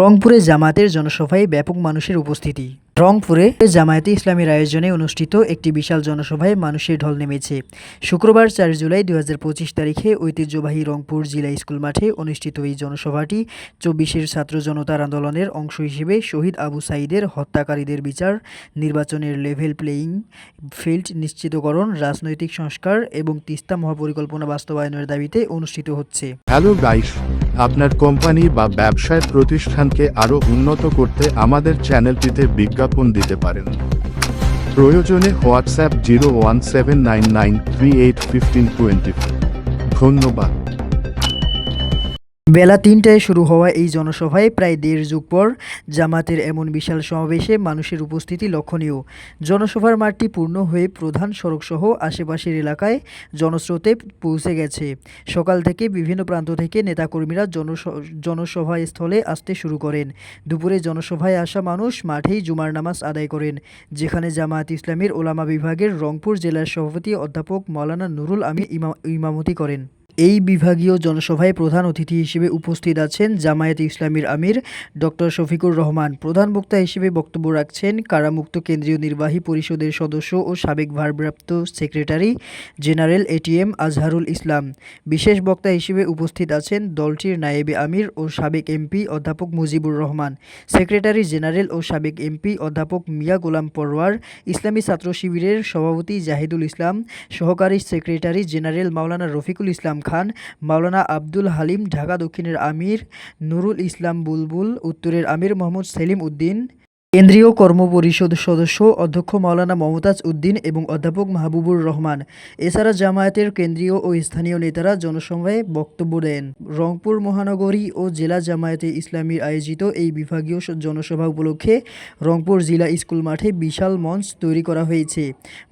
রংপুরে জামাতের জনসভায় ব্যাপক মানুষের উপস্থিতি। রংপুরে জামায়াতে ইসলামের আয়োজনে অনুষ্ঠিত একটি বিশাল জনসভায় মানুষের ঢল নেমেছে। শুক্রবার চার জুলাই দু হাজার পঁচিশ তারিখে ঐতিহ্যবাহী রংপুর জেলা স্কুল মাঠে অনুষ্ঠিত এই জনসভাটি চব্বিশের ছাত্র জনতার আন্দোলনের অংশ হিসেবে শহীদ আবু সাইদের হত্যাকারীদের বিচার, নির্বাচনের লেভেল প্লেয়িং ফিল্ড নিশ্চিতকরণ, রাজনৈতিক সংস্কার এবং তিস্তা মহাপরিকল্পনা বাস্তবায়নের দাবিতে অনুষ্ঠিত হচ্ছে। হ্যালো গাইস, আপনার কোম্পানি বা ব্যবসায় প্রতিষ্ঠানকে আরও উন্নত করতে আমাদের চ্যানেলটিতে বিজ্ঞাপন দিতে পারেন। প্রয়োজনে WhatsApp zero one seven nine nine three eight fifteen twenty ধন্যবাদ। বেলা তিনটায় শুরু হওয়া এই জনসভায় প্রায় দেড় যুগ পর জামাতের এমন বিশাল সমাবেশে মানুষের উপস্থিতি লক্ষণীয়। জনসভার মাঠটি পূর্ণ হয়ে প্রধান সড়কসহ আশেপাশের এলাকায় জনস্রোতে পৌঁছে গেছে। সকাল থেকে বিভিন্ন প্রান্ত থেকে নেতাকর্মীরা জনস জনসভাস্থলে আসতে শুরু করেন। দুপুরে জনসভায় আসা মানুষ মাঠেই জুমার নামাজ আদায় করেন, যেখানে জামায়াত ইসলামের ওলামা বিভাগের রংপুর জেলার সভাপতি অধ্যাপক মৌলানা নুরুল আমি ইমা- ইমামতি করেন। এই বিভাগীয় জনসভায় প্রধান অতিথি হিসেবে উপস্থিত আছেন জামায়াত ইসলামীর আমির ডক্টর শফিকুর রহমান। প্রধান বক্তা হিসেবে বক্তব্য রাখছেন কারামুক্ত কেন্দ্রীয় নির্বাহী পরিষদের সদস্য ও সাবেক ভারপ্রাপ্ত secretary general ATM Azharul Islam. বিশেষ বক্তা হিসেবে উপস্থিত আছেন দলটির নায়েবে আমির ও সাবেক এমপি অধ্যাপক মুজিবুর রহমান, সেক্রেটারি জেনারেল ও সাবেক এমপি অধ্যাপক মিয়া গোলাম পরওয়ার ইসলামী ছাত্র শিবিরের সভাপতি জাহিদুল ইসলাম, সহকারী সেক্রেটারি জেনারেল মাওলানা রফিকুল ইসলাম খান, মাওলানা আব্দুল হালিম, ঢাকা দক্ষিণের আমির, নুরুল ইসলাম বুলবুল, উত্তরের আমির মোহাম্মদ সেলিম উদ্দিন কেন্দ্রীয় কর্মপরিষদ সদস্য অধ্যক্ষ মাওলানা মমতাজ উদ্দিন এবং অধ্যাপক মাহবুবুর রহমান। এছাড়া জামায়াতের কেন্দ্রীয় ও স্থানীয় নেতারা জনসভায় বক্তব্য দেন। রংপুর মহানগরী ও জেলা জামায়াতে ইসলামীর আয়োজিত এই বিভাগীয় জনসভা উপলক্ষে রংপুর জেলা স্কুল মাঠে বিশাল মঞ্চ তৈরি করা হয়েছে।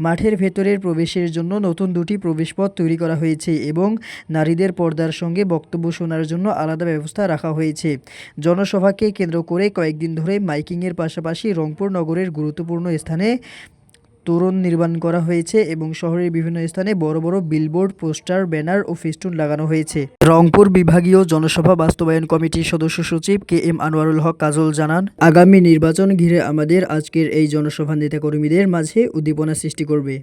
মাঠের ভেতরের প্রবেশের জন্য নতুন দুটি প্রবেশপথ তৈরি করা হয়েছে এবং নারীদের পর্দার সঙ্গে বক্তব্য শোনার জন্য আলাদা ব্যবস্থা রাখা হয়েছে। জনসভাকে কেন্দ্র করে কয়েকদিন ধরে মাইকিংয়ের পাশাপাশি রংপুর নগরের গুরুত্বপূর্ণ স্থানে তোরণ নির্মাণ করা হয়েছে এবং শহরের বিভিন্ন স্থানে বড় বড় বিলবোর্ড পোস্টার, ব্যানার ও ফিস্টুন লাগানো হয়েছে। রংপুর বিভাগীয় জনসভা বাস্তবায়ন কমিটির সদস্য সচিব কে এম আনোয়ারুল হক কাজল জানান, আগামী নির্বাচন ঘিরে আমাদের আজকের এই জনসভা নেতাকর্মীদের মাঝে উদ্দীপনা সৃষ্টি করবে।